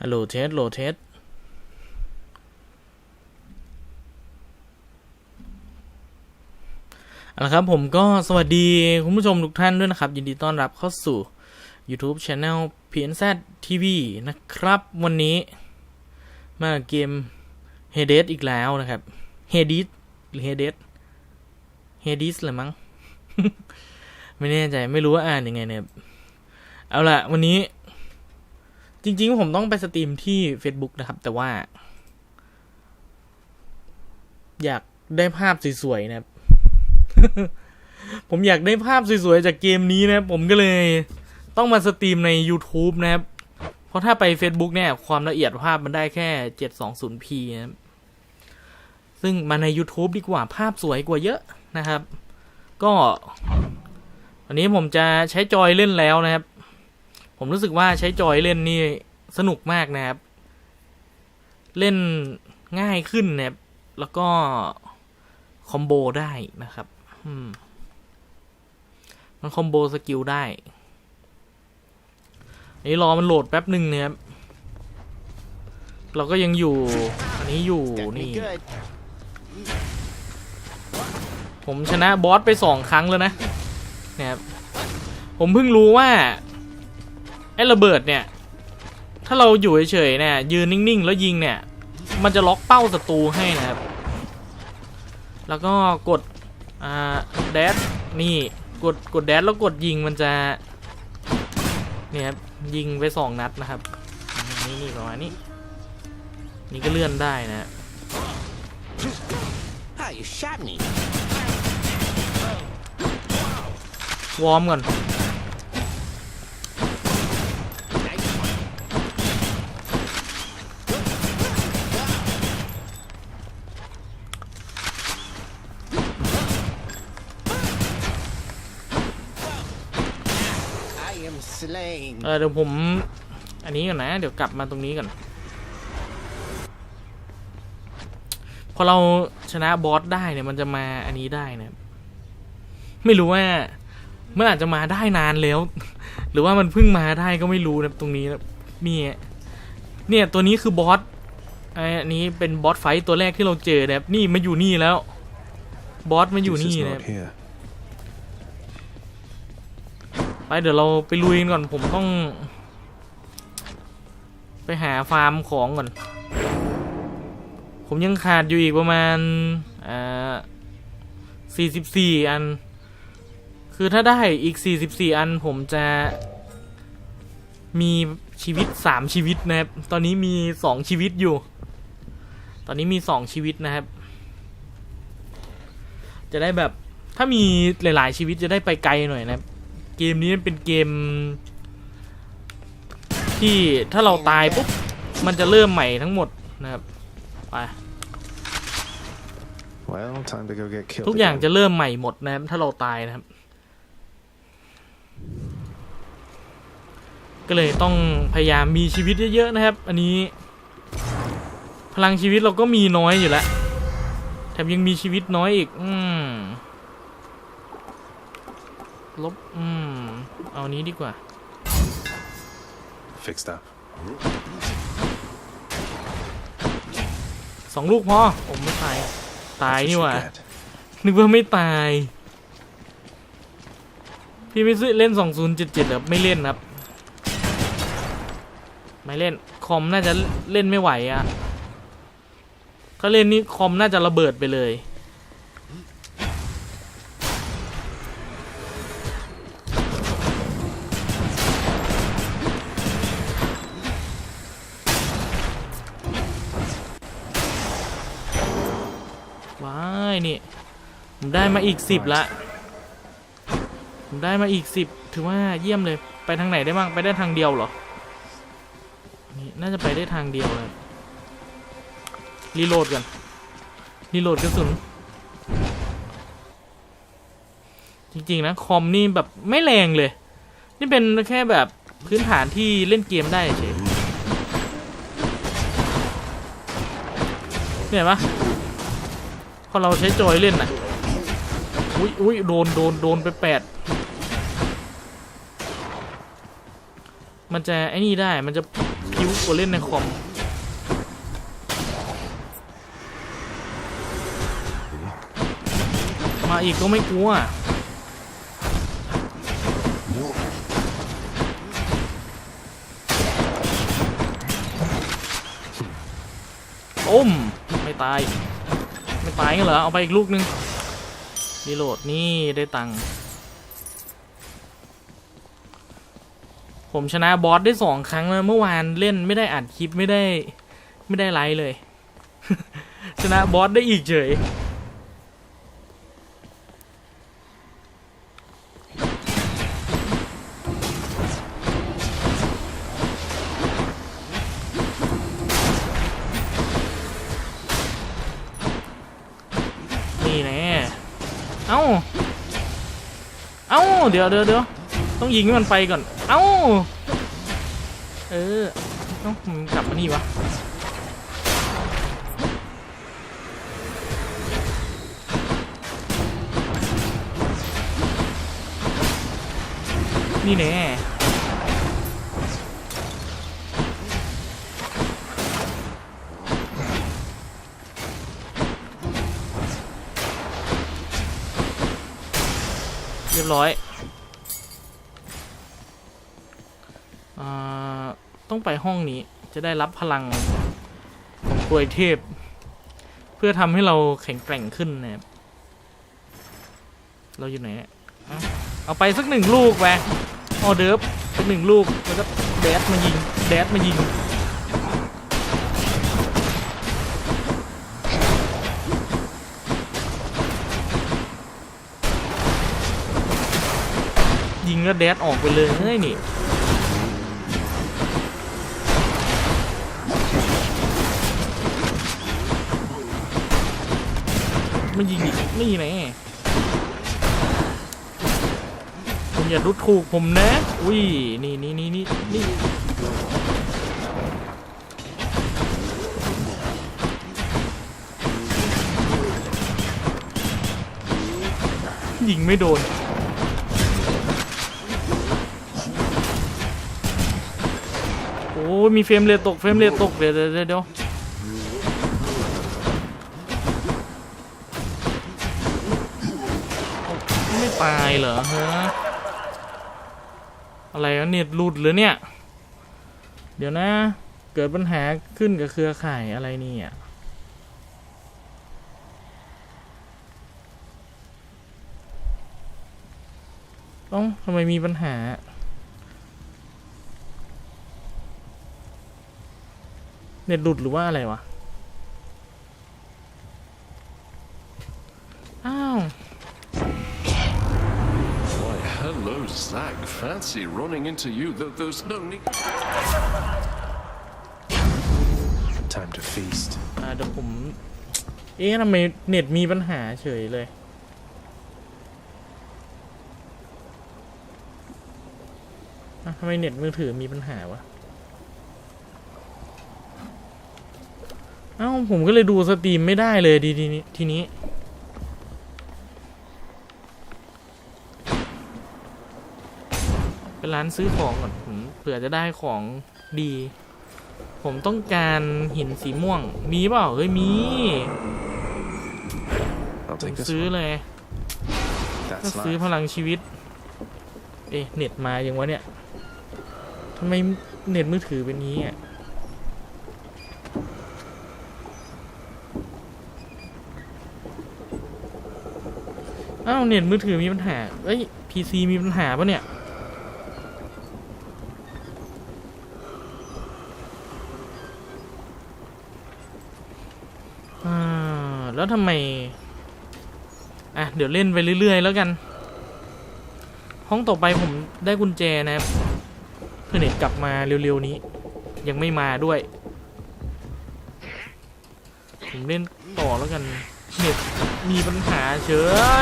ฮัลโหลเทสโหลเทสเอาละครับผมก็สวัสดีคุณผู้ชมทุกท่านด้วยนะครับ ยินดีต้อนรับเข้าสู่ YouTube Channel PNZ TV นะครับ วันนี้มาเกม Hades อีกแล้วนะครับ Hades หรือ Hades Hades หรือมั้ง ไม่แน่ใจไม่รู้ว่าอ่านยังไงเนี่ย เอาละวันนี้ จริงๆผมต้องไปสตรีมที่ Facebook นะครับ แต่ว่า อยากได้ภาพสวยๆนะครับ ผมอยากได้ภาพสวยๆจากเกมนี้นะครับ ผมก็เลยต้องมาสตรีมใน YouTube นะครับ เพราะถ้าไป Facebook เนี่ย ความละเอียดภาพมันได้แค่ 720p นะครับ ซึ่งมาใน YouTube ดีกว่าภาพสวยกว่าเยอะนะครับ ก็วันนี้ผมจะใช้จอยเล่นแล้วนะครับ ผมรู้สึกว่าใช้จอยเล่นนี่ สนุกมากนะครับ เล่นง่ายขึ้นนะครับ แล้วก็ คอมโบได้นะครับมันคอมโบสกิลได้อันนี้รอมันโหลดแป๊บหนึ่งนะครับ เราก็ยังอยู่ อันนี้อยู่นี่ ผมชนะบอสไปสองครั้งแล้วนะเนี่ยครับผมเพิ่งรู้ว่าไอ้ระเบิดเนี่ย ถ้าเราอยู่เฉยๆเนี่ยยืนนิ่งๆ แล้วยิงเนี่ย มันจะล็อกเป้าศัตรูให้นะครับ แล้วก็กดอ่าแดดนี่กดกดแดดแล้วกดยิงมันจะเนี่ยครับยิงไปสองนัดนะครับนี่นี่ประมาณนี้นี่ก็เลื่อนได้นะ Ah, you shot me. วอร์มก่อน เออเดี๋ยวผม อันนี้ก่อนนะ เดี๋ยวกลับมาตรงนี้ก่อน พอเราชนะบอสได้เนี่ย มันจะมาอันนี้ได้นะ ไม่รู้ว่ามันอาจจะมาได้นานแล้ว หรือว่ามันเพิ่งมาได้ก็ไม่รู้นะตรงนี้นะนี่เนี่ยตัวนี้คือบอสไออันนี้เป็นบอสไฟท์ตัวแรกที่เราเจอนะครับนี่มาอยู่นี่แล้ว บอสมาอยู่ This นี่ is นะ not here. ไปเดี๋ยวเราไปลุยกันก่อนผมต้อง ไปหาฟาร์มของก่อน ผมยังขาดอยู่อีกประมาณอ่าสี่สิบสี่อัน คือถ้าได้อีกสี่สิบสี่อันผมจะมีชีวิตสามชีวิตนะครับ ตอนนี้มีสองชีวิตอยู่ ตอนนี้มีสองชีวิตนะครับ จะได้แบบถ้ามีหลาย ๆ ชีวิตจะได้ไปไกลหน่อยนะครับ เกมนี้เป็นเกม ที่ถ้าเราตายปุ๊บมันจะเริ่มใหม่ทั้งหมดนะครับไป Well, time to go get killed. ทุกอย่าง again. จะเริ่มใหม่หมดนะครับถ้าเราตายนะครับ ก็เลยต้องพยายามมีชีวิตเยอะๆนะครับ อันนี้ พลังชีวิตเราก็มีน้อยอยู่แล้วแถมยังมีชีวิตน้อยอีก อืม ลบ อืม เอานี้ดีกว่า Fixed up. สองลูกพอผมไม่ตาย ตาย That's นี่ what ห you ว่า get. นึกว่าไม่ตาย พี่ไม่ซื้อเล่น 2077เหรอไม่เล่นครับ ไม่เล่น คอมน่าจะเล่นไม่ไหวอะ่ะ ถ้าเล่นนี่คอมน่าจะระเบิดไปเลย ว้ายนี่ผมได้มาอีกสิบละผมได้มาอีกสิบถือว่าเยี่ยมเลยไปทางไหนได้บ้างไปได้ทางเดียวเหรอนี่น่าจะไปได้ทางเดียวเลยรีโหลดกันรีโหลดกระสุนจริงๆนะคอมนี่แบบไม่แรงเลย นี่เป็นแค่แบบพื้นฐานที่เล่นเกมได้เฉยเนี่ยปะ พอเราใช้จอยเล่นน่ะอุ้ยอุ้ยโดนโดนโดนไปแปดมันจะไอ้นี่ได้มันจะพิ้วกว่าเล่นในคอมมาอีกก็ไม่กลัวต้มไม่ตาย ตายงั้นเหรอ เอาไปอีกลูกนึงรีโหลดนี่ได้ตังค์ผมชนะบอสได้สองครั้งแล้วเมื่อวานเล่นไม่ได้อัดคลิปไม่ได้ ไม่ได้ไลฟ์เลย ชนะบอสได้อีกเฉย เอ้า เอ้า เดี๋ยวเดี๋ยวเดี๋ยวต้องยิงให้มันไปก่อน เอ้า เออต้องกลับมานี่วะ นี่แน่ รียบร้อยอต้องไปห้องนี้จะได้รับพลังของกลวยเทพ เพื่อทำให้เราแข็งแกร่งขึ้นนะครับเราอยู่ไหนเนี่ยเอาเอาไปสักหนึ่งลูกไปออเดิร์ฟสักหนึ่งลูกแล้วก็แดดมายิงแดดมายิง ยิงแดดออกไปเลยเฮ้ยนี่มันยิงอีกนี่แน่คุณอย่ารุดถูกผมนะ อุ้ย นี่นี่นี่นี่นี่ยิงไม่โดน โอ้ ยมีเฟรมเรทตกเฟรมเรทตกเดี๋ยวเดี๋ยวเดี๋ยวไม่ตายเหรอฮะอะไรวะเน็ตหลุดหรือเนี่ย เดี๋ยวนะ เกิดปัญหาขึ้นกับเครือข่ายอะไรนี่ยเอ้าทำไมมีปัญหา เน็ตหลุดหรือว่าอะไรวะ อ้าว Why, hello, Zach. Fancy running into you. There- There's no need. Time to feast. อ่าเดี๋ยวผม เอ๊ะทำไมเน็ตมีปัญหาเฉยเลย อะทำไมเน็ตมือถือมีปัญหาวะ เอ้าผมก็เลยดูสตรีมไม่ได้เลยดีทีนี้ทีนี้ เป็นร้านซื้อของก่อนผมเผื่อจะได้ของดี ผมต้องการหินสีม่วง มีเปล่าเฮ้ยมี I'll ผม take this ซื้อ one. เลยถ้า That's ซื้อ live. พลังชีวิต เอ๊ะเน็ตมายังวะเนี่ยทำไมเน็ตมือถือเป็นงี้อะ อ้าวเน็ตมือถือมีปัญหา เอ้ย PC มีปัญหาปะเนี่ย อ่า แล้วทำไม อะ เดี๋ยวเล่นไปเรื่อย ๆ แล้วกัน ห้องต่อไปผมได้กุญแจนะครับเพื่อเน็ตกลับมาเร็ว ๆ นี้ ยังไม่มาด้วย ผมเล่นต่อแล้วกัน เน็ตมีปัญหาเฉ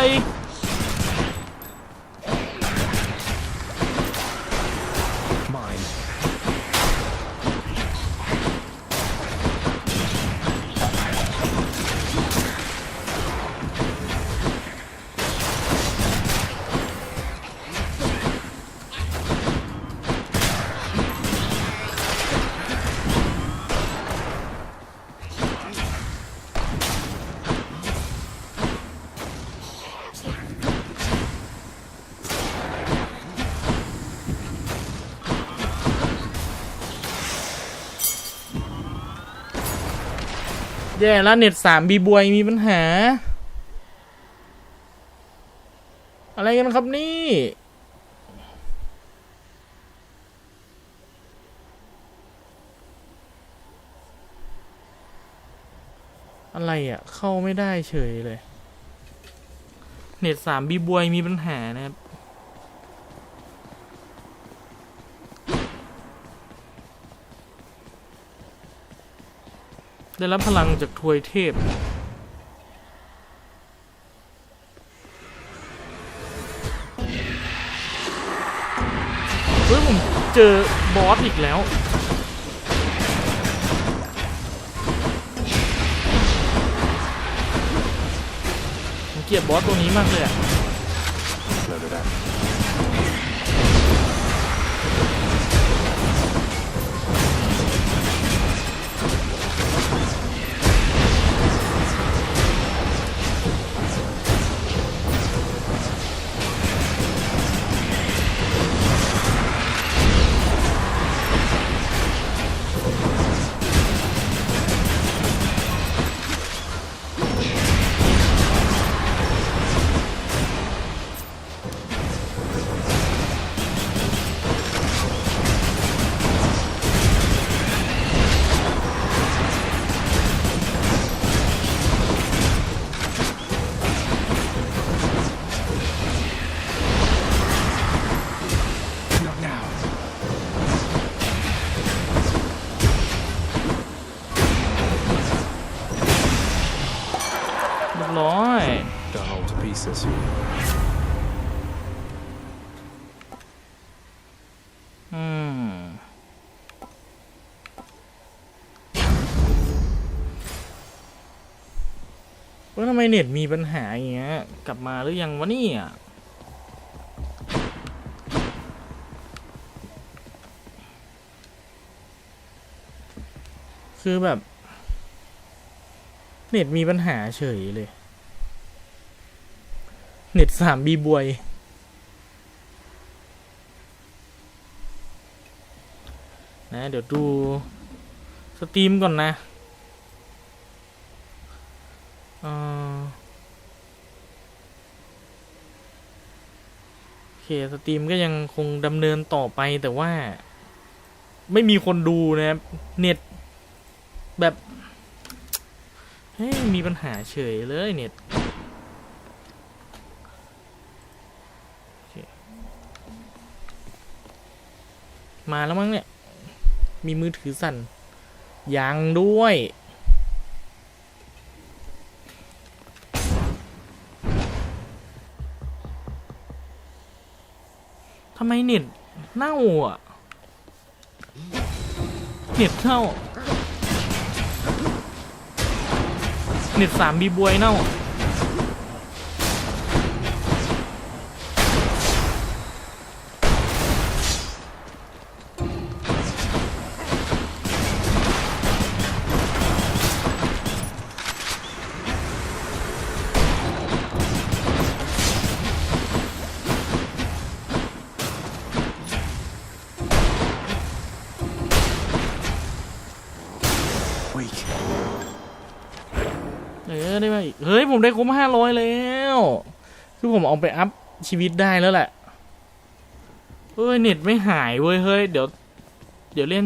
ย แย่แล้วเน็ตสามบีบวยมีปัญหา อะไรกันครับนี่ อะไรอะ เข้าไม่ได้เฉยเลย เน็ตสามบีบวยมีปัญหานะครับ ได้รับพลังจากทวยเทพ เฮ้ย ผมเจอบอสอีกแล้ว ผมเกลียดบอสตัวนี้มากเลยอะ ว่าทำไมเน็ตมีปัญหาอย่างเงี้ย กลับมาหรือยังวะนี่ยคือแบบ เน็ตมีปัญหาเฉยเลย เน็ตสามบีบวย นะ เดี๋ยวดู สตรีมก่อนนะเอ่อโอ เคสตรีมก็ยังคงดำเนินต่อไปแต่ว่า ไม่มีคนดูนะครับ เน็ตแบบเฮ้ยมีปัญหาเฉยเลยเน็ตมาแล้วมั้งเนี่ย มีมือถือสั่นยังด้วย เน็ตเน่าอะ เน็ตเน่า เน็ตสามบีบวยเน่า เฮ้ย ผมได้ครบห้าร้อยแล้ว คือผมเอาไปอัพชีวิตได้แล้วแหละเฮ้ยเน็ตไม่หายเว้ยเฮ้ยเดี๋ยวเดี๋ยวเล่น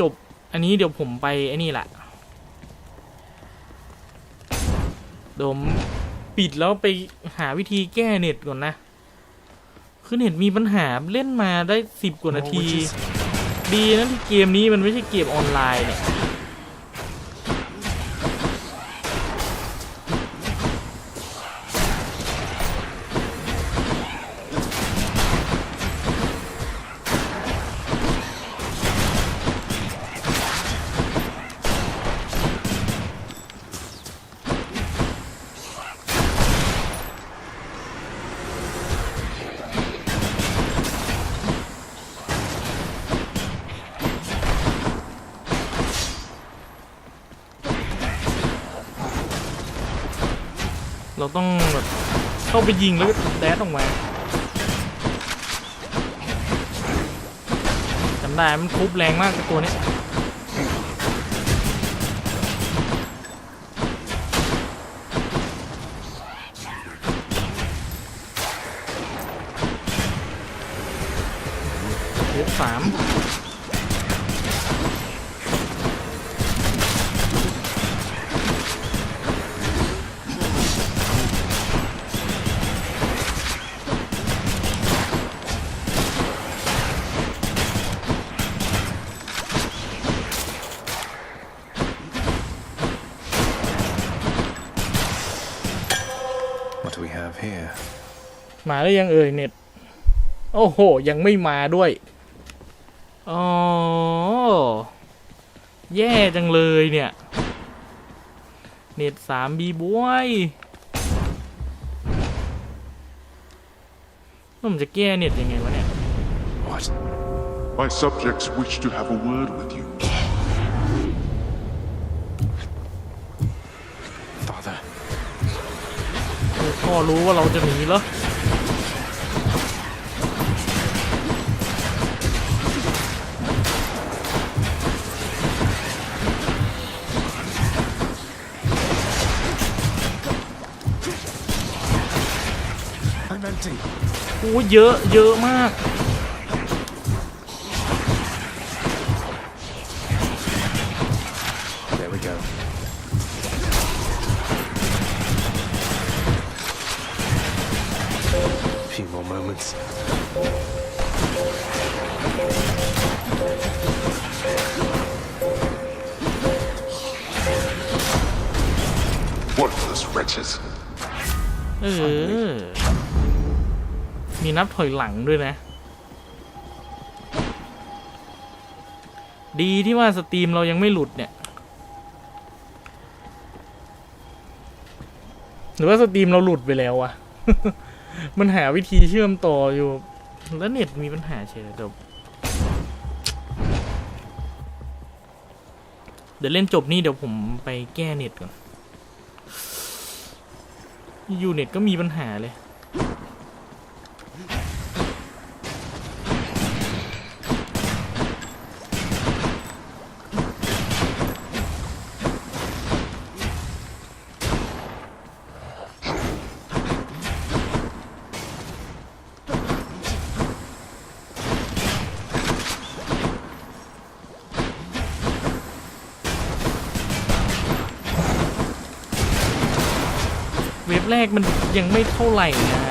จบ อันนี้เดี๋ยวผมไปไอ้นี่แหละเดี๋ยวผมปิดแล้วไปหาวิธีแก้เน็ตก่อนนะ คือเน็ตมีปัญหาเล่นมาได้สิบกว่านา More ที witches. ดีนะที่เกมนี้มันไม่ใช่เกมออนไลน์เนี่ย ไปยิงแล้วก็แดดออกมาจำได้มันทุบแรงมากตัวนี้ มาแล้วยังเอ่ยเน็ต โอ้โห ยังไม่มาด้วย อ๋อ แย่จังเลยเนี่ย เน็ตสามบีบวยแล้วผมจะแก้เน็ตยังไงวะเนี่ย What? My subjects wish to have a word with you. Father. พ่อรู้ว่าเราจะหนีเหรอ โอ้เยอะเยอะมาก นับถอยหลังด้วยนะ ดีที่ว่าสตรีมเรายังไม่หลุดเนี่ย หรือว่าสตรีมเราหลุดไปแล้ววะมันหาวิธีเชื่อมต่ออยู่ แล้วเน็ตมีปัญหาเฉยเดี๋ยวเดี๋ยวเล่นจบนี่เดี๋ยวผมไปแก้เน็ตก่อนยูเน็ตก็มีปัญหาเลย ยังไม่เท่าไหร่นะ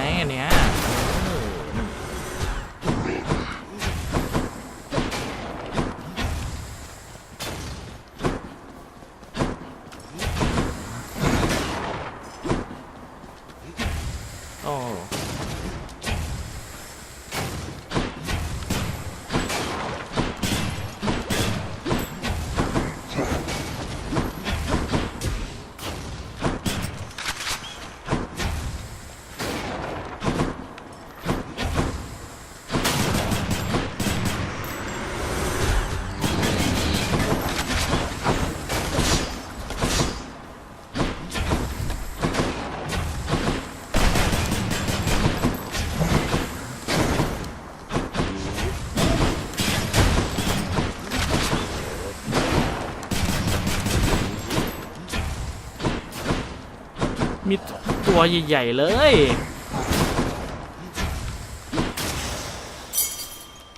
ตัวใหญ่ๆเลย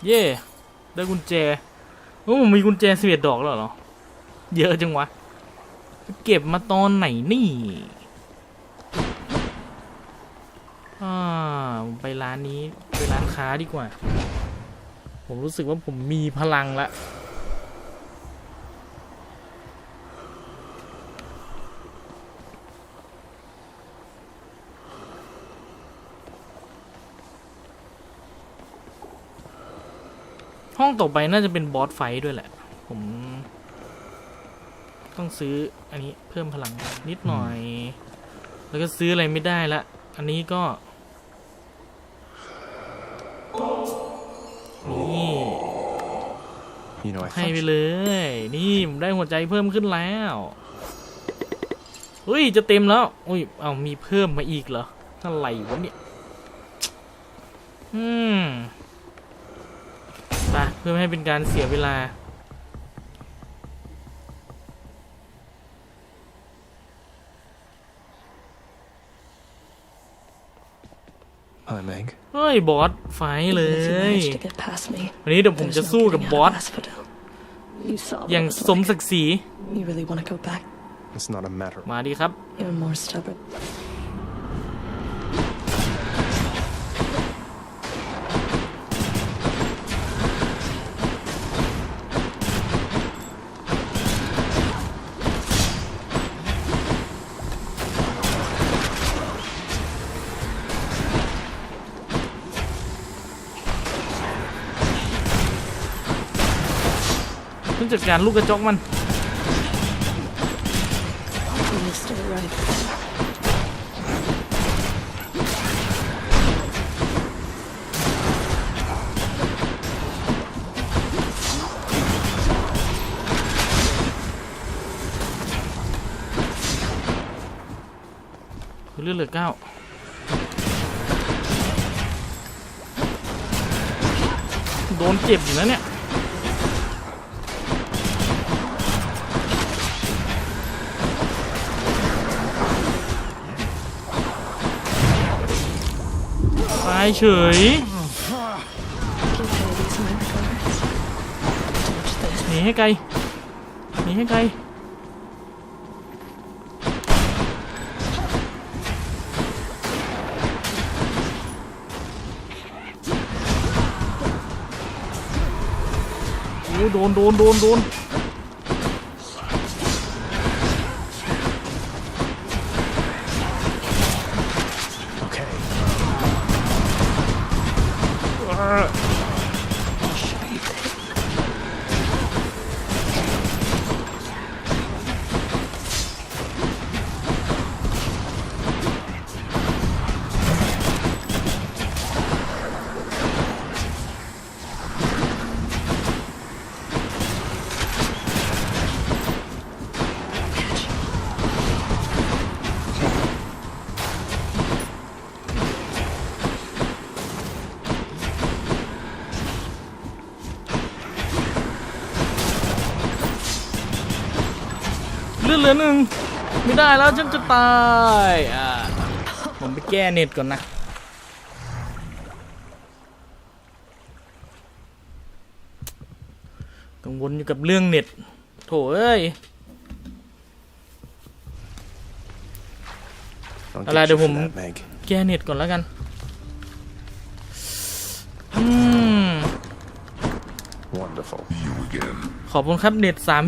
เย่ได้กุญแจโอ้มมีกุญแจสิบเอ็ดดอกแล้วเหรอ เยอะจังวะ เก็บมาตอนไหนนี่อ่าไปร้านนี้ ไปร้านค้าดีกว่า ผมรู้สึกว่าผมมีพลังละ ห้องต่อไปน่าจะเป็นบอสไฟด้วยแหละ ผม ต้องซื้ออันนี้เพิ่มพลังนิดหน่อย แล้วก็ซื้ออะไรไม่ได้ละ อันนี้ก็ นี่ให้ไปเลย นี่ผมได้หัวใจเพิ่มขึ้นแล้วเฮ้ย จะเต็มแล้วอุ้ย เอามีเพิ่มมาอีกเหรออะไรวะเนี่ย อืม ไปเพื่อไม่ให้เป็นการเสียเวลา Hi, Meg. เฮ้ยยบอส ไฟท์เล Even if you ย managed to get past me, วันนี้เดี๋ยวผม there's จะ no สู้กับ getting บ out อ of ส Asphodel. You saw what อย่าง it was สม like. ศักดิ์ศรี You really want to go back? It's not a matter. มาดีครับ You're more stubborn. จัดการลูกกระจกมันเลือดเหลือเก้าโดนเจ็บอยู่นะเนี่ย เฉย หนีให้ไกล หนีให้ไกล โอ้โดนโดนโดนโดน เลือดเหลือหนึ่งไม่ได้แล้วฉันจะตายอ่าผมไปแก้เน็ตก่อนนะกังวลอยู่กับเรื่องเน็ตโถเอ้ย I'll Allora, get you devo- for that, Meg. แก้เน็ตก่อนแล้วกันอืม Wonderful. ขอบคุณครับเน็ตสาม